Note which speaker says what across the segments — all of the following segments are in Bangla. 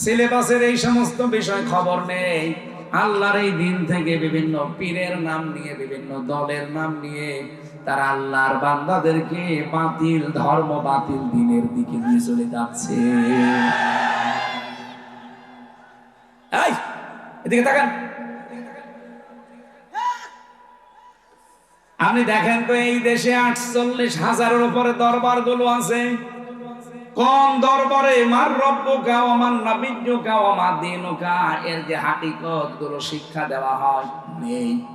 Speaker 1: সিলেবাসের এই সমস্ত বিষয় খবর নেই। আল্লাহর এই দিন থেকে বিভিন্ন পীরের নাম নিয়ে, বিভিন্ন দলের নাম নিয়ে তারা আল্লাহর বান্দাদেরকে বাতিল, ধর্ম বাতিল দিনের দিকে নিয়ে চলে যাচ্ছে। এদিকে তাকান। আপনি দেখেন তো এই দেশে আটচল্লিশ হাজারের উপরে দরবারগুলো আছে। দরবারে, মার রব্বকা আমার নাবিজ্ঞকা আমার দিনকা? এর যে হাকিকতগুলো শিক্ষা দেওয়া হয় নেই।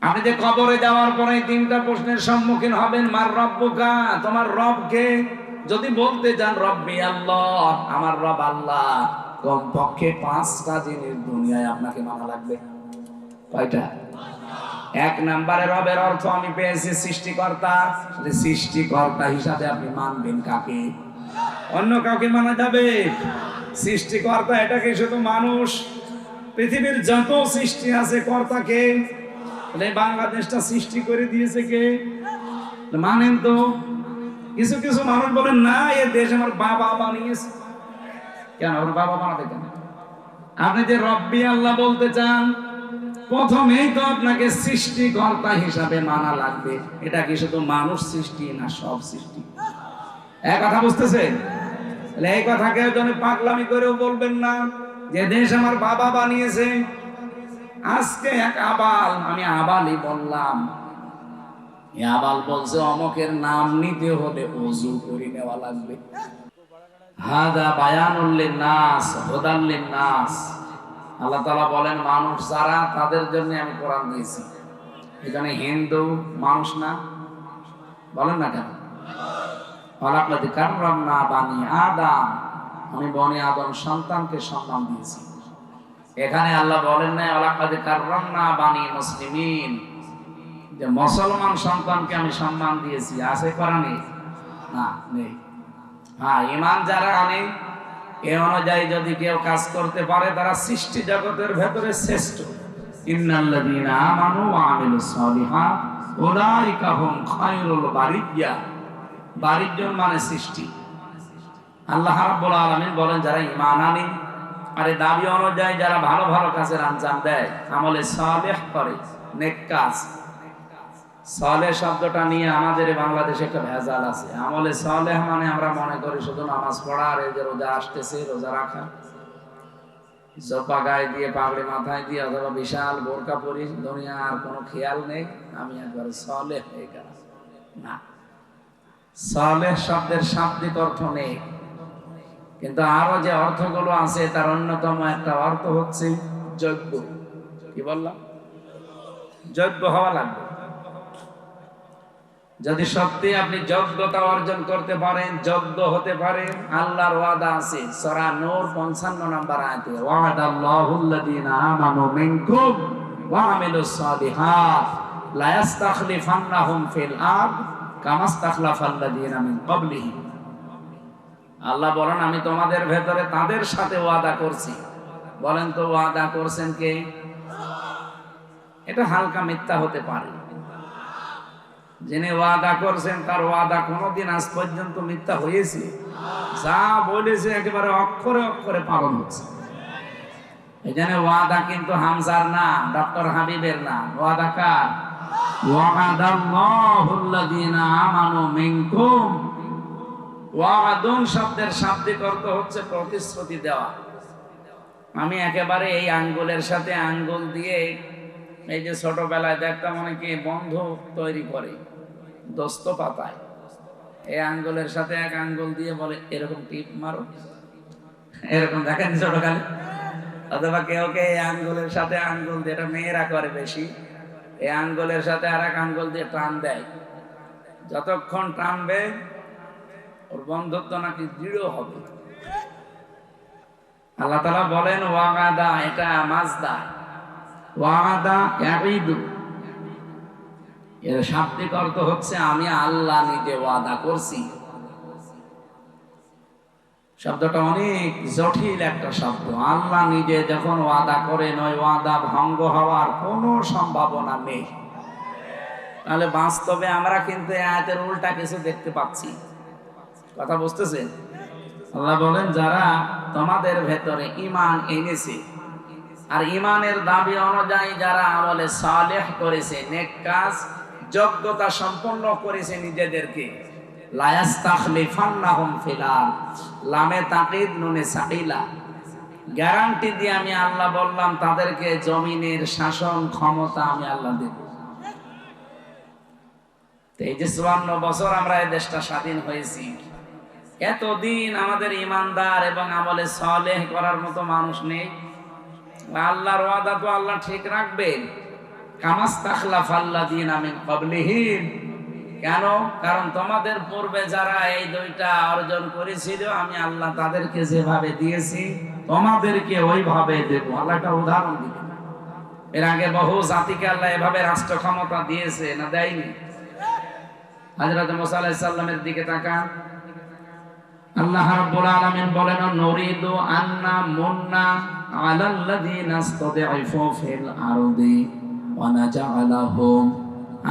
Speaker 1: আপনি যে কবরে যাওয়ার পরে তিনটা প্রশ্নের সম্মুখীন হবেন, মার রব্বকা, তোমার রবকে? যদি বলতে যান, রব্বি আল্লাহ, আমার রব আল্লাহ। কমপক্ষে পাঁচটা জিনিস দুনিয়ায় আপনাকে মানা লাগবে। কয়টা? এক নাম্বারে রবের অর্থ আমি পেয়েছি সৃষ্টিকর্তা। সৃষ্টিকর্তা হিসাবে আপনি মানবেন কাকে? অন্য কাউকে মানা যাবে সৃষ্টিকর্তা এটাকে শুধু মানুষ। পৃথিবীর যত সৃষ্টি আছে কর্তাকে বাংলাদেশটা সৃষ্টি করে দিয়েছে কে? মানেন তো, কিছু কিছু মানুষ বলেন, না, এ দেশ আমার বাবা বানিয়েছে। কেন? ওর বাবা বানাবে কেন? আপনি যে রব্বি আল্লাহ বলতে চান প্রথমেই তো আপনাকে সৃষ্টিকর্তা হিসাবে মানা লাগবে। এটা কি শুধু মানুষ সৃষ্টি না সব সৃষ্টি? এক কথা বুঝতেছে এই কথা কেউ যেন পাগলামি করেও বলবেন না, যে দেশ আমার বাবা বানিয়েছে। আজকে এক আবাল, আমি আবালই বললাম। আবাল বলছে, অমকের নাম নিতে হলে অজু করে নেওয়া লাগবে। হাদা বায়ানুল্লিন নাস হুদাল্লিন নাস আল্লাহ তালা বলেন, মানুষ যারা, তাদের জন্য আমি কোরআন দিয়েছি। এখানে হিন্দু মানুষ না? বলেন না কেন? বানি আদম। আমি বনি আদম সন্তানকে সম্মান দিয়েছি। এখানে আল্লাহ বলেন না মুসলিমিন। সন্তানকে আমি দিয়েছি। আছে কোরআনে? না, নেই। হ্যাঁ ইমান যারা আনে এ অনুযায়ী যদি কেউ কাজ করতে পারে, তারা সৃষ্টি জগতের ভেতরে শ্রেষ্ঠ। ইন্নাল্লাযীনা আমানু মানে সৃষ্টি। আল্লাহ রাব্বুল আলামিন বলেন, যারা ঈমান আনে, আর দাবি অনুযায়ী যারা ভালো ভালো কাজের আঞ্জাম দেয়, আমলে সালেহ করে, নেক কাজ। সালে শব্দটা নিয়ে আমাদের বাংলাদেশে একটা ভেজাল আছে। আমলে সালেহ মানে আমরা মনে করি শুধু নামাজ পড়া আর এই যে রোজা আসতেছে, রোজা রাখা। জপা গায়ে দিয়ে, পাগড়ি মাথায় দিয়ে অথবা বিশাল বোরকা পরি দুনিয়ার কোনো খেয়াল নেই। আমি সলে হয়ে না। সালেহ শব্দের শাব্দিক অর্থ নেই। কিন্তু আরও যে অর্থগুলো আছে, তার অন্যতম একটা অর্থ হচ্ছে যজ্ঞ। কি বললাম? যজ্ঞ হওয়া লাগবে। যদি সত্যি আপনি যোগ্যতা অর্জন করতে পারেন, যোগ্য হতে পারেন, আল্লাহর ওয়াদা আছে। সরা নূর 55 নম্বর আয়াতে ওয়াদা আল্লাহুল্লাযীনা আমানু মিনকুম ওয়া আমিলুস সালিহাত লা ইস্তাখলিফান্নাহুম ফিল আরদ কামা ইস্তাখলাফাল্লাযীনা মিন ক্বাবলিহিম আল্লাহ বলেন, আমি তোমাদের ভেতরে তাদের সাথে ওয়াদা করছি। বলেন তো, ওয়াদা করছেন কে? এটা হালকা মিথ্যা হতে পারে। যিনি ওয়াদা করছেন, তার ওয়াদা কোনোদিন আজ পর্যন্ত মিথ্যা হয়েছে। যা বলেছে একেবারে অক্ষরে অক্ষরে পালন হচ্ছে। জন্য ওয়াদা কিন্তু হামজার না ডক্টর হাবিবের না। ওয়াদা কার? আমানু মিনকুম। ওয়াদান শব্দের শাব্দিক অর্থ হচ্ছে প্রতিশ্রুতি দেওয়া। আমি একেবারে এই আঙ্গুলের সাথে আঙ্গুল দিয়ে এই যে ছোটবেলায় দেখতাম অনেকে বন্ধ তৈরি করে। দোস্ত পাতায়। এই আঙ্গুলের সাথে এক আঙ্গুল দিয়ে বলে, এরকম টিপ মারো। এরকম দেখেন ছোটকালে। অথবা কেউ কে এই আঙ্গুলের সাথে আঙ্গুল দিয়ে, এটা মেয়েরা করে বেশি। এই আঙ্গুলের সাথে আর এক আঙ্গুল দিয়ে টান দেয়। যতক্ষণ টানবে, ওর বন্ধুত্ব নাকি দৃঢ় হবে। আল্লাহ তালা বলেন, ওয়াগাদা, এটা মাজদা। ওয়াদা ইয়াঈদু। এর শাব্দিক অর্থ হচ্ছে আমি আল্লাহ নিজে ওয়াদা করছি। শব্দটা অনেক জটিল একটা শব্দ। আল্লাহ নিজে যখন ওয়াদা করেন, ওই ওয়াদা ভঙ্গ হওয়ার কোনো সম্ভাবনা নেই। তাহলে বাস্তবে আমরা কিন্তু আয়াতের উল্টা কিছু দেখতে পাচ্ছি। কথা বুঝতেছেন আল্লাহ বলেন, যারা তোমাদের ভেতরে ইমান এনেছে, আর ইমানের দাবি অনুযায়ী যারা আমলে সালেহ করেছে, নেক কাজ যোগ্যতা সম্পন্ন করেছে নিজেদেরকে। লামে নুনে সাকিলা। গ্যারান্টি দিয়ে আমি আল্লাহ বললাম, তাদেরকে জমিনের শাসন ক্ষমতা আমি আল্লাহ দেব। এই যে চুয়ান্ন বছর আমরা এই দেশটা স্বাধীন হয়েছি, এতদিন আমাদের ইমানদার এবং আমলে সলেহ করার মতো মানুষ নেই। আল্লাহর ওয়াদা তো আল্লাহ ঠিক রাখবেন। কামাস্তাখলাফ আল্লাযীন আমিন ক্বাবলিহিম। কেন? কারণ তোমাদের পূর্বে যারা এই দুইটা অর্জন করেছিল, আমি আল্লাহ তাদেরকে যেভাবে দিয়েছি, তোমাদেরকে ওইভাবে দেব। আল্লাহ একটা উদাহরণ দিবেন এর আগে বহু জাতিকে আল্লাহ এভাবে রাষ্ট্র ক্ষমতা দিয়েছে না দেয়নি? হযরত মুসা আলাইহিস সালামের দিকে তাকান। আল্লাহ রাব্বুল আলামিন বলেন, নুরিদু আন্না মুন্না আলাল্লাযীনা ইসতাদঈফু ফিল আরদি।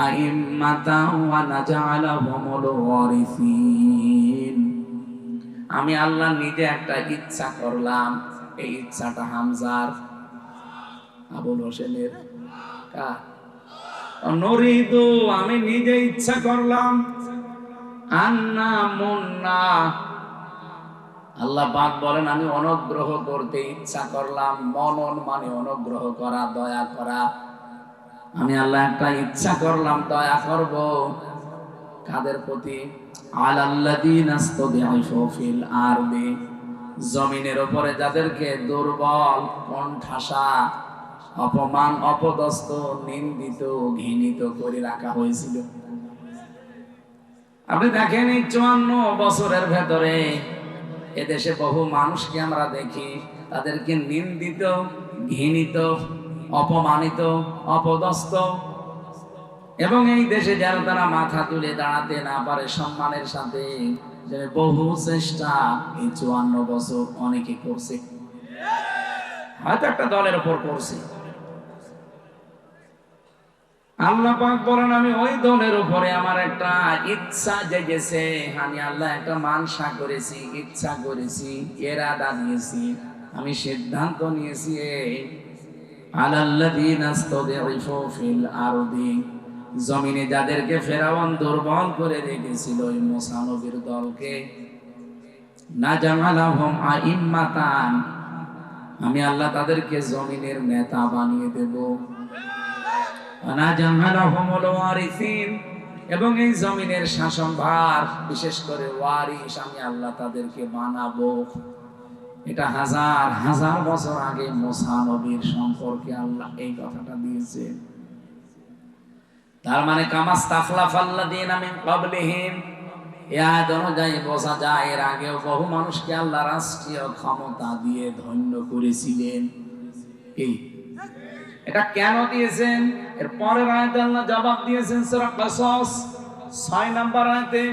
Speaker 1: আইম্মাতাও ওয়া নাজআলাহুমুল ওয়ারিসিন আমি আল্লাহ নিজে একটা ইচ্ছা করলাম। এই ইচ্ছাটা হামজার। আবুল হোসেনের কার? নরিদু আমি নিজে ইচ্ছা করলাম। আন্না মুন্না। আল্লাহ পাক বলেন, আমি অনুগ্রহ করতে ইচ্ছা করলাম। মনন মানে অনুগ্রহ করা, দয়া করা। আমি আল্লাহ একটা ইচ্ছা করলাম, দয়া করব। কাদের প্রতি? জমিনের উপরে যাদেরকে দুর্বল, কণ্ঠাসা, অপমান, অপদস্থ, নিন্দিত, ঘৃণিত করে রাখা হয়েছিল। আপনি দেখেন এই চুয়ান্ন বছরের ভেতরে এদেশে বহু মানুষকে আমরা দেখি, তাদেরকে নিন্দিত, ঘৃণিত অপমানিত, অপদস্থ। এবং এই দেশে যেন তারা মাথা তুলে দাঁড়াতে না পারে সম্মানের সাথে বহু চেষ্টা এই চুয়ান্ন বছর অনেকে করছে। হয়তো একটা দলের উপর করছে। আমি ওই দলের উপরে আমার একটা ইচ্ছা জেগেছে। আমি আল্লাহ একটা মানসা করেছি, ইচ্ছা করেছি, এরাদা নিয়েছি আমি সিদ্ধান্ত নিয়েছি জমিনে যাদেরকে ফেরাউন দুর্বল করে রেখেছিল, ওই মুসা দলকে। না জামালাহুম আইম্মাতান। আমি আল্লাহ তাদেরকে জমিনের নেতা বানিয়ে দেব। ওয়ারিসিন। এবং এই জমিনের শাসনভার, বিশেষ করে ওয়ারিস আমি আল্লাহ তাদেরকে বানাবো। এটা হাজার হাজার বছর আগে মোসা নবীর সম্পর্কে আল্লাহ এই কথাটা দিয়েছেন। তার মানে কামাস তাখলাফ আল্লাযীনা ক্বাবলিহিম। এ অনুযায়ী বোঝা যায় বহু মানুষকে রাষ্ট্রীয় ক্ষমতা দিয়ে ধন্য করেছিলেন। এটা কেন দিয়েছেন? এর পরের জবাব দিয়েছেন সূরা কাসাস 6 নাম্বার আয়াতে,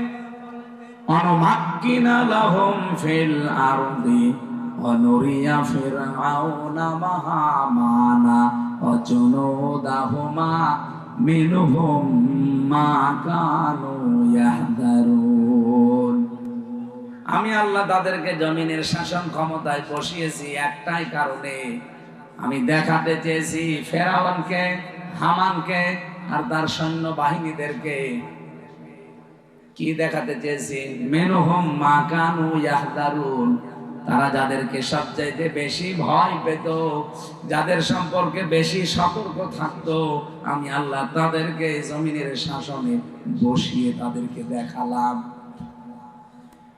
Speaker 1: অনুমাক্কিনা লাহুম ফিল আরদি। অনুরিয়া ফিরআউনা মাহামানা অজুনুদাহুমা মিনহুম মা কানু ইয়াহদারুন আমি আল্লাহ তাদেরকে জমিনের শাসন ক্ষমতায় বসিয়েছি একটাই কারণে। আমি দেখাতে চেয়েছি ফেরাউনকে, হামানকে আর তার সৈন্য বাহিনীদেরকে কি দেখাতে চেয়েছি? মেনুহম মা কানু ইয়াহদারুন। তারা যাদেরকে সবচাইতে বেশি ভয় পেত, যাদের সম্পর্কে বেশি সতর্ক থাকতো, আমি আল্লাহ তাদেরকে জমিনের শাসনে বসিয়ে তাদেরকে দেখালাম।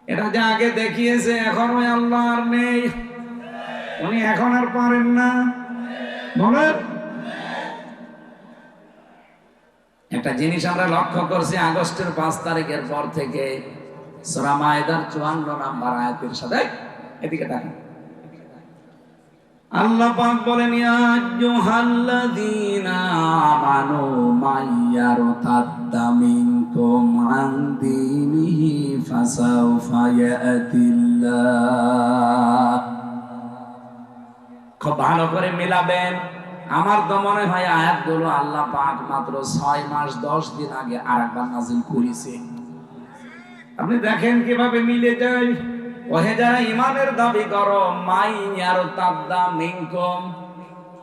Speaker 1: এটা যে আগে দেখিয়েছে, এখন ওই আল্লাহ আর নেই। উনি এখন আর পারেন না। বলেন। একটা জিনিস আমরা লক্ষ্য করছি, আগস্টের পাঁচ তারিখের পর থেকে সোরা মায়দার চুয়ান্ন নাম্বার আয়াতের সাথে। এদিকে দেখেন আল্লাহ পাক বলেন, ইয়া আইয়ুহাল্লাযীনা আমানু মাইয়ারতাদ্দা মিনকুম আন দীনিহি ফাসাউফা ইয়াতিল্লাহ। খুব ভালো করে মিলাবেন। আমার তো মনে হয় আয়াতগুলো আল্লাহ পাক মাত্র ছয় মাস, দশ দিন আগে আর একবার নাজিল করেছে। আপনি দেখেন কীভাবে মিলে যায়। ওহে যারা ইমানের দাবি করো, মাই ইয়ারো তাদ্দা মিনকুম।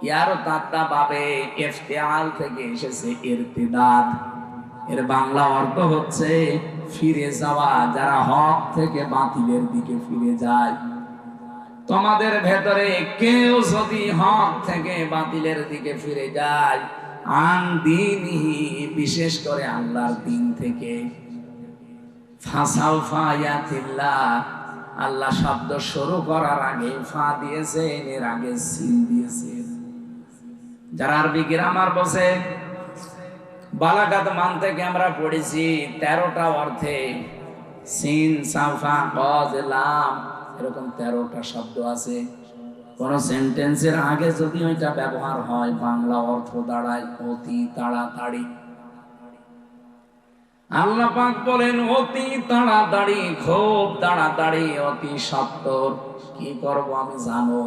Speaker 1: ইয়ারো তাদ্দা পাবে ইফতিআল থেকে এসেছে ইরতিদাদ। এর বাংলা অর্থ হচ্ছে ফিরে যাওয়া, যারা হক থেকে বাতিলের দিকে ফিরে যায়। তোমাদের ভেতরে কেউ যদি হক থেকে বাতিলের দিকে ফিরে যায়, আন দিনহি, বিশেষ করে আল্লাহর দিন থেকে। ফাসাউফা ইয়াতিল্লাহ আল্লাহ শব্দ শুরু করার আগে ফা দিয়েছেন, এর আগে সিল দিয়েছেন। যারা আরবি গ্রামার বসে বালাগাত মান থেকে আমরা পড়েছি তেরোটা অর্থে, সিন সাফা কজ, লাম, এরকম তেরোটা শব্দ আছে। কোন সেন্টেন্সের আগে যদি ওইটা ব্যবহার হয়, বাংলা অর্থ দাঁড়ায় অতি তাড়াতাড়ি। আল্লাহ পাক বলেন, অতি তাড়াতাড়ি, খুব তাড়াতাড়ি, অতি সত্তর। কি করব আমি জানো?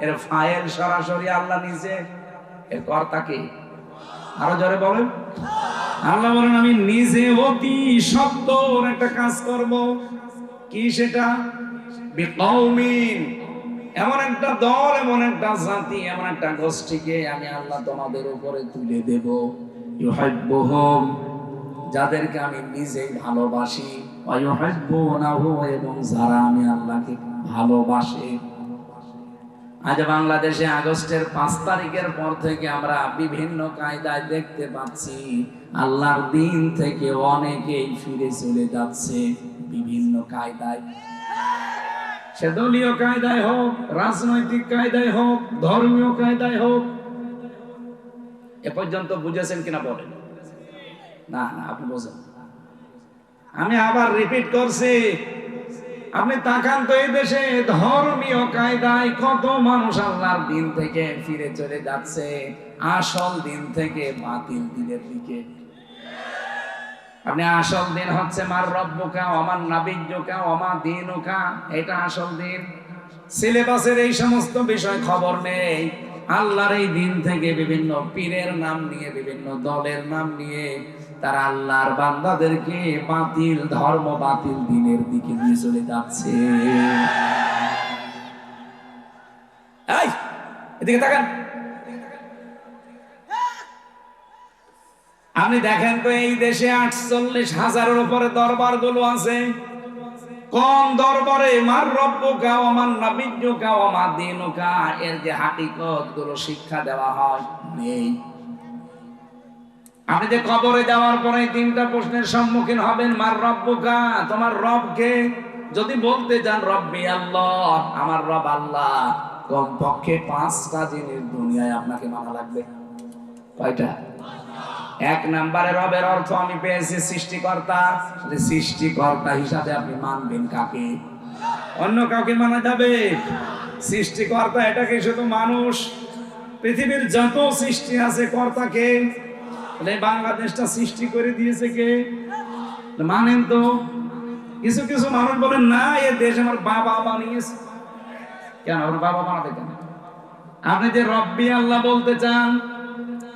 Speaker 1: এর ফাইল সরাসরি আল্লাহ নিজে। এর কর্তা কি আরও জোরে বলেন। আল্লাহ বলেন, আমি নিজে অতি সত্তর একটা কাজ করব। কি সেটা? বিকৌমিন এমন একটা দল, এমন একটা জাতি, এমন একটা গোষ্ঠীকে আমি আল্লাহ তোমাদের উপরে তুলে দেব। ইউহিব্বুহুম, যাদেরকে আমি নিজেই ভালোবাসি। এবং যারা আমি আল্লাহকে ভালোবাসে। আজ বাংলাদেশে আগস্টের পাঁচ তারিখের পর থেকে আমরা বিভিন্ন কায়দায় দেখতে পাচ্ছি, আল্লাহর দিন থেকে অনেকেই ফিরে চলে যাচ্ছে বিভিন্ন কায়দায়। সে দলীয় কায়দায় হোক, রাজনৈতিক কায়দায় হোক, ধর্মীয় কায়দায় হোক, এ পর্যন্ত বুঝেছেন কিনা বলেন? না না, আপনি বোঝেন। আমি আবার রিপিট করছি, আপনি তাকান তো এই দেশে ধর্মীয় কায়দায় কত মানুষ আল্লাহর দিন থেকে ফিরে চলে যাচ্ছে, আসল দিন থেকে বাতিল দিনের দিকে। আপনি আসল দিন হচ্ছে মার রব্বকা আমার নাবিজ্যকা অমা দিনুকা, এটা আসল দিন। সিলেবাসের এই সমস্ত বিষয় খবর নেই। আল্লাহর এই দিন থেকে বিভিন্ন পীরের নাম নিয়ে, বিভিন্ন দলের নাম নিয়ে তারা আল্লাহর বান্দাদেরকে বাতিল, ধর্ম বাতিল দিনের দিকে নিয়ে চলে যাচ্ছে। এই, এদিকে তাকান। আপনি দেখেন তো, এই দেশে আটচল্লিশ হাজারের উপরে দরবারগুলো আছে। কম দরবারে, মার রব্বকা আমার নাবিজ্ঞকা আমার দিনুকা? এর যে হাকিকতগুলো শিক্ষা দেওয়া হয়, নেই। আপনি যে কবরে যাওয়ার পরে তিনটা প্রশ্নের সম্মুখীন হবেন, মার রব্বকা, তোমার রবকে? যদি বলতে যান, রব্বি আল্লাহ, আমার রব আল্লাহ। কমপক্ষে পাঁচটা জিনিস দুনিয়ায় আপনাকে মানা লাগবে। কয়টা? এক নাম্বারে রবের অর্থ আমি পেয়েছি সৃষ্টিকর্তা। সৃষ্টিকর্তা হিসাবে আপনি মানবেন কাকে? অন্য কাউকে মানা যাবে সৃষ্টিকর্তা এটাকে শুধু মানুষ? পৃথিবীর যত সৃষ্টি আছে কর্তাকে বাংলাদেশটা সৃষ্টি করে দিয়েছে কে? মানেন তো, কিছু কিছু মানুষ বলেন, না, এ দেশ আমার বাবা বানিয়েছে। কেন? ওর বাবা বানাবে কেন? আপনি যে রব্বি আল্লাহ বলতে চান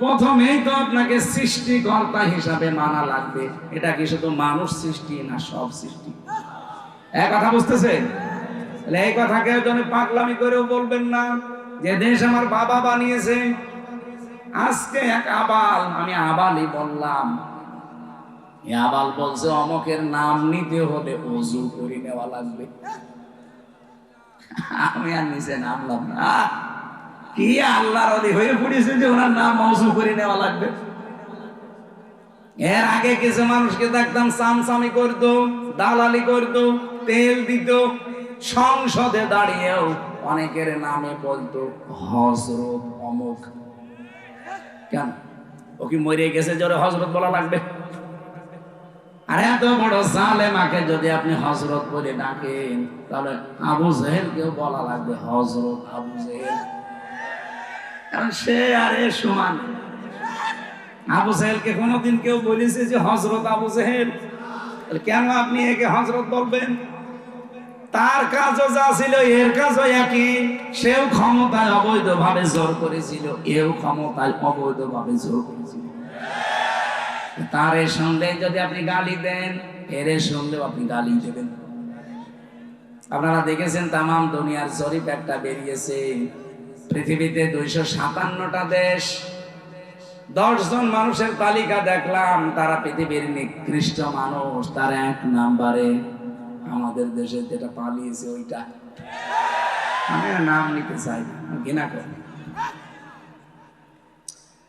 Speaker 1: প্রথমেই তো আপনাকে সৃষ্টিকর্তা হিসাবে মানা লাগবে। এটা কি শুধু মানুষ সৃষ্টি না সব সৃষ্টি? এক কথা বুঝতেছেন? এই কথা কেউ যেন পাগলামি করেও বলবেন না, যে দেশ আমার বাবা বানিয়েছে। আজকে এক আবাল, আমি আবালই বললাম। আবাল বলছে, অমকের নাম নিতে হলে অজু করে নেওয়া লাগবে। আমি আর নিচে নামলাম না। কি আল্লাহর অলি? হয়ে পড়েছে যে ওনার নাম অজু করে নেওয়া লাগবে। এর আগে কিছু মানুষকে দেখতাম দালালি তেল দিত, সংসদে দাঁড়িয়েও অনেকের নামে বলতো হজরত অমুক। কেন? ও কি মরে গেছে জোরে হজরত বলা লাগবে? আর এত বড় যদি আপনি হজরত বলে ডাকেন, তাহলে আবু জেহেলকেও বলা লাগবে হজরত আবু জেহেল। সে আর এ সমান। আবু জেহেলকে কোনোদিন কেউ বলেছে যে হজরত আবু তাহলে কেন আপনি একে হজরত বলবেন? তার কাজও যা ছিল, এর কাজও একই। সেও ক্ষমতায় অবৈধভাবে জোর করেছিল, এও ক্ষমতায় অবৈধভাবে জোর করেছিল। তারে শুনলে যদি আপনি গালি দেন, এরে শুনলেও আপনি গালি দেবেন। আপনারা দেখেছেন তামাম দুনিয়ার জরিপ একটা বেরিয়েছে। পৃথিবীতে দুইশো সাতান্নটা দেশ দশ জন মানুষের তালিকা দেখলাম, তারা পৃথিবীর নিকৃষ্ট মানুষ, তার এক নাম্বারে আমাদের দেশে যেটা পালিয়েছে ওইটা। আমি নাম নিতে চাই ঘৃণা করি।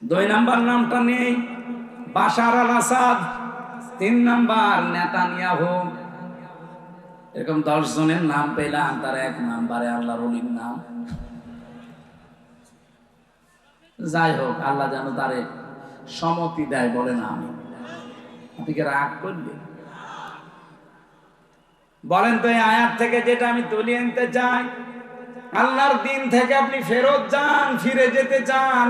Speaker 1: দুই নাম্বার নামটা নেই, বাশার আল আসাদ। তিন নাম্বার নেতানিয়াহু। এরকম দশ জনের নাম পেলাম, তার এক নাম্বারে আল্লাহ রলির নাম। যাই হোক, আল্লাহ যেন তারে সমতি দেয় বলে না আমি আপনি কি রাগ করবে বলেন তো, এই আয়াত থেকে যেটা আমি তুলে আনতে চাই, আল্লাহর দিন থেকে আপনি ফেরত যান, ফিরে যেতে চান,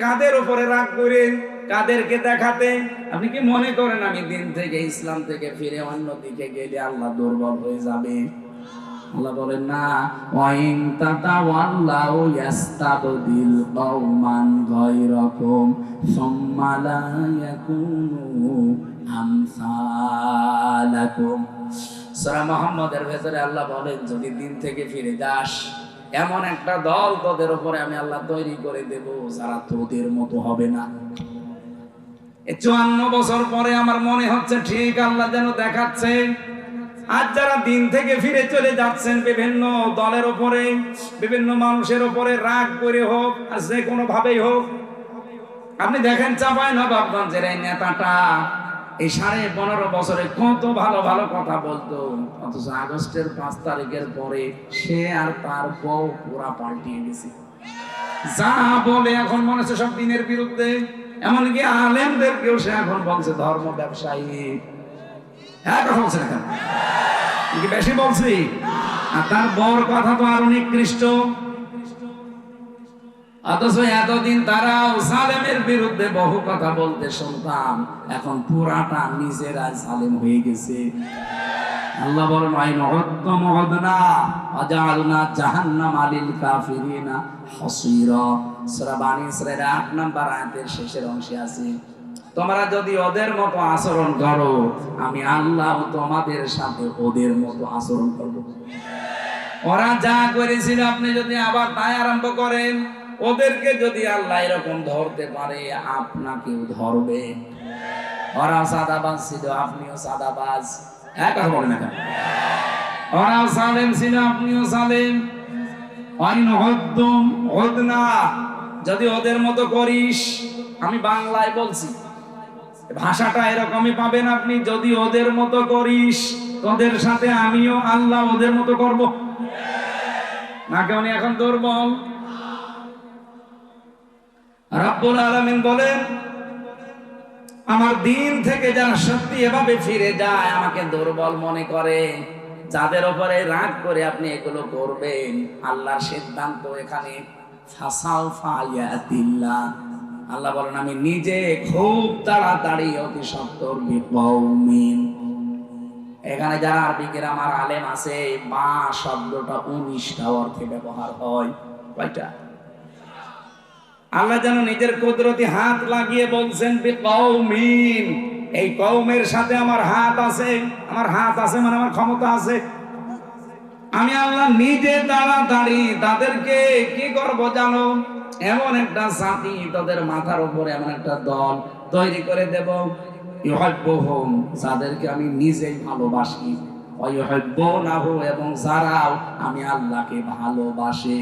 Speaker 1: কাদের উপরে রাগ করে, কাদেরকে দেখাতে? আপনি কি মনে করেন আমি দিন থেকে ইসলাম থেকে ফিরে অন্য দিকে গেলে আল্লাহ দুর্বল হয়ে যাবে? আল্লাহ বলেন, না, ওয়াইন কওমান গায়রাকুম, সুম্মা লা ইয়াকুনু আমসালাকুম। সূরা ভেতরে আল্লাহ বলেন, যদি দিন থেকে ফিরে যাস, এমন একটা দল তোদের উপরে আমি আল্লাহ তৈরি করে দেব, যারা তোদের মতো হবে না। চুয়ান্ন বছর পরে আমার মনে হচ্ছে, ঠিক আল্লাহ যেন দেখাচ্ছে। আজ যারা দিন থেকে ফিরে চলে যাচ্ছেন বিভিন্ন দলের উপরে বিভিন্ন মানুষের উপরে রাগ করে হোক, আর যে কোনো ভাবেই হোক, আপনি দেখেন চাপায় নবাবগঞ্জের এই নেতাটা এই সাড়ে পনেরো বছরে কত ভালো ভালো কথা বলতো। অথচ আগস্টের পাঁচ তারিখের পরে সে আর তার বউ পুরা পাল্টিয়ে গেছে যা বলে এখন মনে হচ্ছে সব দিনের বিরুদ্ধে, এমনকি আলেমদেরকেও সে এখন বলছে ধর্ম ব্যবসায়ী। হ্যাঁ বেশি বলছি। আর তার বর কথা তো আরও নিকৃষ্ট। অথচ এতদিন তারাও সালেমের বিরুদ্ধে বহু কথা বলতে শুনতাম। এখন পুরাটা নিজেরা সালেম হয়ে গেছে। আল্লাহ বলেন আইন অহত্য মহদনা, অজালনা জাহান্নাম আলিল কাফিরিনা হসিরা। সূরা বানী সূরা 8 নাম্বার আয়াতের শেষের অংশে আছে তোমরা যদি ওদের মতো আচরণ করো, আমি আল্লাহ তোমাদের সাথে ওদের মতো আচরণ করব। ওরা যা করেছিল, আপনি যদি আবার তাই আরম্ভ করেন, ওদেরকে যদি আল্লাহ এরকম ধরতে পারে, আপনাকেও ধরবে। ওরা সাদাবাজ ছিল, আপনিও সাদাবাজ। এক? ওরাও সালেম ছিল, আপনিও সালেম। যদি ওদের মতো করিস, আমি বাংলায় বলছি। ভাষাটা এরকমই পাবেন আপনি, যদি ওদের মতো করিস, তোদের সাথে আমিও আল্লাহ ওদের মতো করব। না কেমন এখন দুর্বল? রাব্বুল আলামিন বলেন, আমার দিন থেকে যারা সত্যি এভাবে ফিরে যায়, আমাকে দুর্বল মনে করে। যাদের উপরে রাগ করে আপনি এগুলো করবেন, আল্লাহর সিদ্ধান্ত এখানে ফাসাও ফায়াতিল্লাহ আল্লাহ বলেন, আমি নিজে খুব তাড়াতাড়ি অতি সত্তর বিপৌমিন এখানে যারা আরবি আমার আলেম আছে মা শব্দটা উনিশটা অর্থে ব্যবহার হয়। আল্লাহ যেন নিজের কুদরতি হাত লাগিয়ে বলছেন কৌমিন এই কৌমের সাথে আমার হাত আছে, আমার হাত আছে মানে আমার ক্ষমতা আছে। আমি আল্লাহ নিজে তাড়াতাড়ি তাদেরকে কি করব জানো? এমন একটা জাতি তাদের মাথার উপরে এমন একটা দল তৈরি করে দেব। ইহব্বহুম যাদেরকে আমি নিজেই ভালোবাসি। অয়হব্বনাহু এবং যারাও আমি আল্লাহকে ভালোবাসে।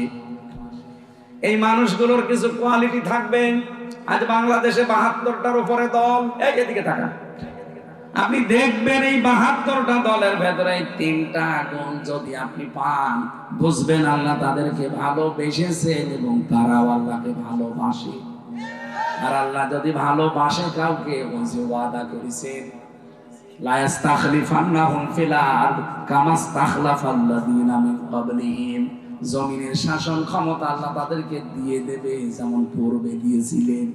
Speaker 1: এই মানুষগুলোর কিছু কোয়ালিটি থাকবে। আজ বাংলাদেশে বাহাত্তরটার উপরে দল, এই এদিকে থাকা আপনি দেখবেন এই বাহাত্তরটা দলের ভেতরে এই তিনটা গুণ যদি আপনি পান, বুঝবেন আল্লাহ তাদেরকে ভালোবেসেছেন এবং তারাও আল্লাহকে ভালোবাসে। আর আল্লাহ যদি ভালোবাসে কাউকে ওয়াদা করেছেন মিন জমিনের শাসন ক্ষমতা আল্লাহ তাদেরকে দিয়ে দেবে, যেমন পূর্বে দিয়েছিলেন।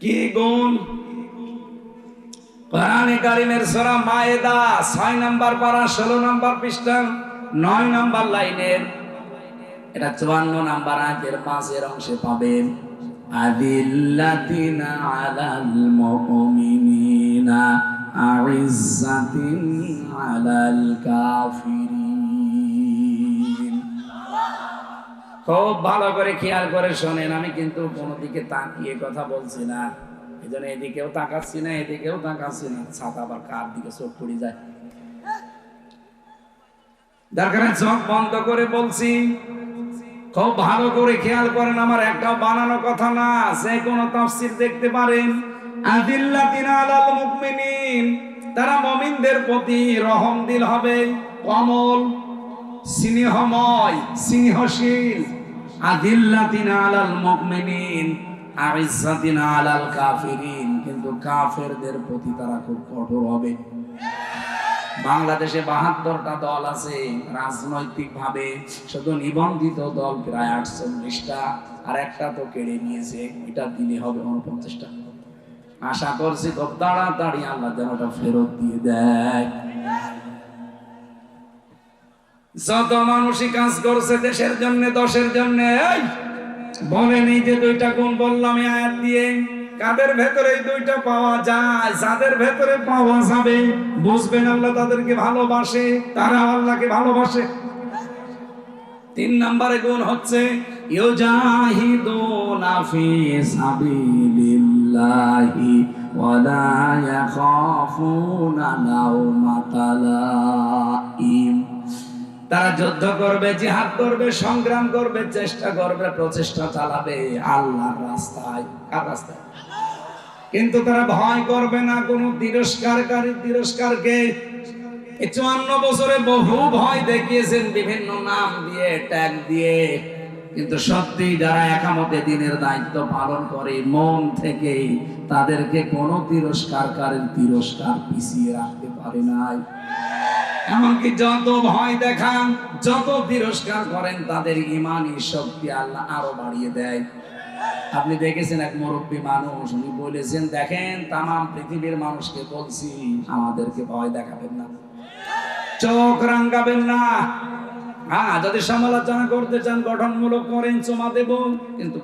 Speaker 1: কি গুণ? কোরআনে কারিমের সূরা মায়েদা 6 নাম্বার পারা 16 নাম্বার পৃষ্ঠা 9 নাম্বার লাইনের। এটা 54 নাম্বার আয়াতের পাঁচের অংশে পাবেন। আদিল্লাতিন আলাল মুমিনিনা, আইজ্জাতিন আলাল কাফিরিন। খুব ভালো করে খেয়াল করে শোনেন, আমি কিন্তু কোনো দিকে তাকিয়ে কথা বলছি না। জন্য এদিকেও তাকাচ্ছি না, এদিকেও তাকাচ্ছি না। ছাতা আবার কার দিকে চোখ পড়ে যায়? দরকার চোখ বন্ধ করে বলছি, খুব ভালো করে খেয়াল করেন, আমার একটা বানানো কথা না, যে কোনো তাফসীর দেখতে পারেন। আদিল্লাতিন আলাল মুমিনিন, তারা মুমিনদের প্রতি রহম দিল হবে, কমল, স্নেহময়, স্নেহশীল। আদিল্লাতিন আলাল মুমিনিন কিন্তু কাফেরদের প্রতি তারা খুব কঠোর হবে। বাংলাদেশে বাহাত্তরটা দল আছে রাজনৈতিক ভাবে শুধু নিবন্ধিত দল প্রায় আটচল্লিশটা, আর একটা তো কেড়ে নিয়েছে, এটা দিলে হবে উনপঞ্চাশটা আশা করছি খুব তাড়াতাড়ি আল্লাহ যেন ওটা ফেরত দিয়ে দেয়। যত মানুষই কাজ করছে দেশের জন্য, দশের জন্য, এই বলেনি যে দুইটা গুণ বললাম আয়াত দিয়ে। কাদের ভেতরে এই দুইটা পাওয়া যায়? যাদের ভেতরে পাওয়া যাবে, বুঝবেন আল্লাহ তাদেরকে ভালোবাসে, তারা আল্লাহকে ভালোবাসে। তিন নম্বরে গুণ হচ্ছে, ইউজাহিদুনা ফি সাবিলিল্লাহি ওয়ালা ইয়াখাফুনা লাউমাতা লাইম তারা যুদ্ধ করবে, জিহাদ করবে, সংগ্রাম করবে, চেষ্টা করবে, প্রচেষ্টা চালাবে আল্লাহর রাস্তায়। কার রাস্তায়? কিন্তু তারা ভয় করবে না, কোনো তিরস্কারকারী তিরস্কারকে। চুয়ান্ন বছরে বহু ভয় দেখিয়েছেন, বিভিন্ন নাম দিয়ে, ট্যাগ দিয়ে। কিন্তু সত্যি যারা একামতে দিনের দায়িত্ব পালন করে, মন থেকে তাদেরকে কোনো তিরস্কারকারীর তিরস্কার পিছিয়ে রাখতে পারে নাই। এমনকি যত ভয় দেখান, যত তিরস্কার করেন, তাদের ইমানি শক্তি আল্লাহ আরও বাড়িয়ে দেয়। আপনি দেখেছেন এক মুরব্বী মানুষ, উনি বলেছেন, দেখেন, তামাম পৃথিবীর মানুষকে বলছি, আমাদেরকে ভয় দেখাবেন না। চোখ রাঙ্গাবেন না। হ্যাঁ যদি সমালোচনা করতে চান, গঠনমূলক করেন, চমা দেব। কিন্তু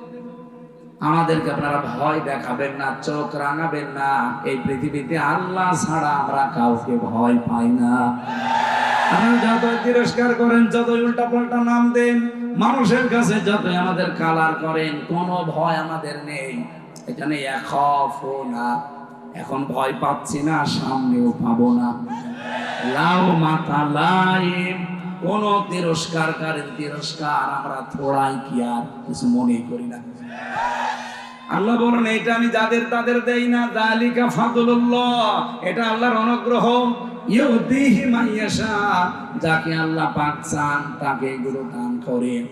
Speaker 1: আমাদেরকে আপনারা ভয় দেখাবেন না, চোখ রাঙাবেন না। এই পৃথিবীতে আল্লাহ ছাড়া আমরা কাউকে ভয় পাই না। তিরস্কার করেন উল্টা নাম দেন, মানুষের কাছে না এখন ভয় পাচ্ছি না, সামনেও পাবো না। লাউ মাথা তিরস্কার আমরা থোড়াই কি আর কিছু মনে করি না। আল্লাহ বলেন, এটা আমি যাদের তাদের দেই না জালিকা ফাদলুল্লাহ। এটা আল্লাহর অনুগ্রহ। ইউতিহি মাইয়াশা যাকে আল্লাহ পাক চান তাকে এগুলো দান করেন।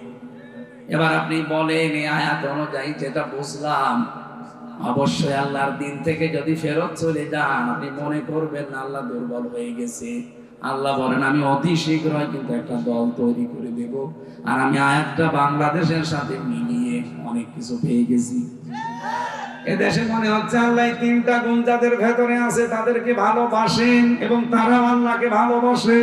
Speaker 1: এবার আপনি বলেন, এই আয়াত অনুযায়ী যেটা বুঝলাম, অবশ্যই আল্লাহর দিন থেকে যদি ফেরত চলে যান, আপনি মনে করবেন না আল্লাহ দুর্বল হয়ে গেছে। আল্লাহ বলেন, আমি অতি শীঘ্রই কিন্তু একটা দল তৈরি করে দেব। আর আমি আয়াতটা বাংলাদেশের সাথে মিলিয়ে অনেক কিছু পেয়ে গেছি। এ দেশে মনে হচ্ছে আল্লাহ তিনটা গুণ যাদের ভেতরে আছে তাদেরকে ভালোবাসেন এবং তারা আল্লাহকে ভালোবাসে।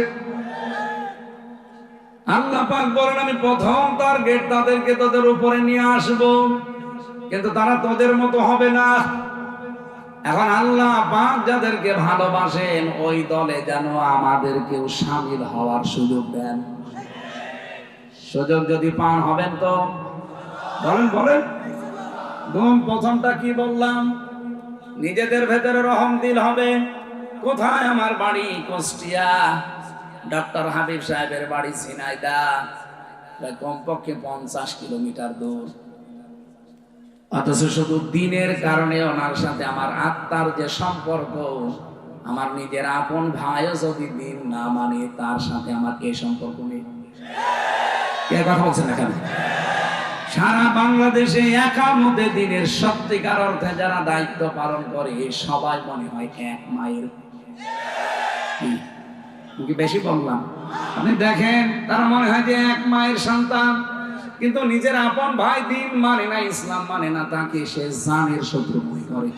Speaker 1: আল্লাহ পাক বলেন, আমি প্রথম টার্গেট তাদেরকে তোদের উপরে নিয়ে আসব। কিন্তু তারা তোদের মতো হবে না। এখন আল্লাহ পাক যাদেরকে ভালোবাসেন, ওই দলে যেন আমাদেরকেও সামিল হওয়ার সুযোগ দেন। সুযোগ যদি পান হবেন তো? বলেন বলেন। গুণ প্রথমটা কি বললাম? নিজেদের ভেতরে রহম দিল হবে। কোথায় আমার বাড়ি? কুষ্টিয়া। ডক্টর হাবিব সাহেবের বাড়ি সিনাইদা কমপক্ষে পঞ্চাশ কিলোমিটার দূর। অথচ শুধু দিনের কারণে ওনার সাথে আমার আত্মার যে সম্পর্ক, আমার নিজের আপন ভাইও যদি দিন না মানে তার সাথে আমার এই সম্পর্ক নেই। কথা বলছেন এখানে? সারা বাংলাদেশে একামতে দিনের সত্যিকার অর্থে যারা দায়িত্ব পালন করে সবাই মনে হয় এক মায়ের? বেশি বললাম? আপনি দেখেন, তারা মনে হয় যে এক মায়ের সন্তান। কিন্তু নিজের আপন ভাই দিন মানে না, ইসলাম মানে না, তাকে সে জানের শত্রু মনে করে।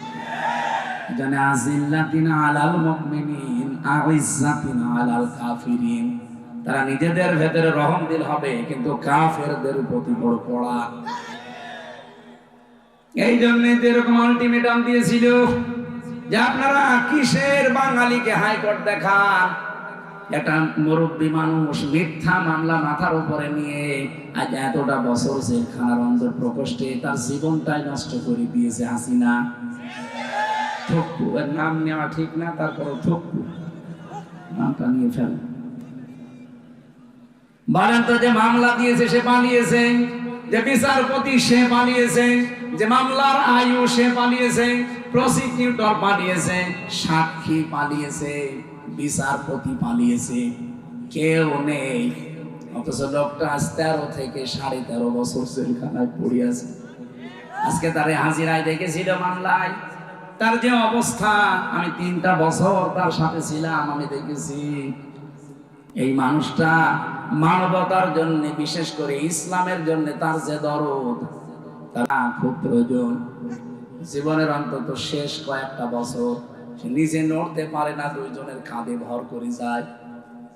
Speaker 1: জানে, আজিল্লাতিন আলাল মুমিনিন আইজ্জাতিন আলাল কাফিরিন। তারা নিজেদের ভেতরে রহম দিল হবে, কিন্তু কাফেরদের প্রতি বড় পড়া। এই জন্য এরকম আলটিমেটাম দিয়েছিল যে আপনারা কিসের বাঙালিকে হাইকোর্ট দেখান? একটা মুরব্বী মানুষ মিথ্যা মামলা মাথার উপরে নিয়ে আজ এতটা বছর জেলখানার অন্তর প্রকোষ্ঠে তার জীবনটাই নষ্ট করে দিয়েছে হাসিনা। থপ্পু এর নাম নেওয়া ঠিক না তারপর থপ্পু নামটা নিয়ে ফেল। বলেন তো যে মামলা দিয়েছে, সে পালিয়েছে। যে বিচারপতি, সে পালিয়েছে। যে মামলার আয়ু, সে পালিয়েছে। প্রসিকিউটর পালিয়েছে। সাক্ষী পালিয়েছে। বিচারপতি পালিয়েছে। কেউ নেই। অথচ লোকটা আজ তেরো থেকে সাড়ে তেরো বছর জেলখানায় পড়ে আছে। আজকে তার হাজিরায় দেখেছিল মামলায়। তার যে অবস্থা, আমি তিনটা বছর তার সাথে ছিলাম, আমি দেখেছি। এই মানুষটা মানবতার জন্য, বিশেষ করে ইসলামের জন্য তার যে দরদ, তারা খুব প্রয়োজন। জীবনের অন্তত শেষ কয়েকটা বছর সে নিজে নড়তে পারে না, দুইজনের কাঁধে ভর করে যায়।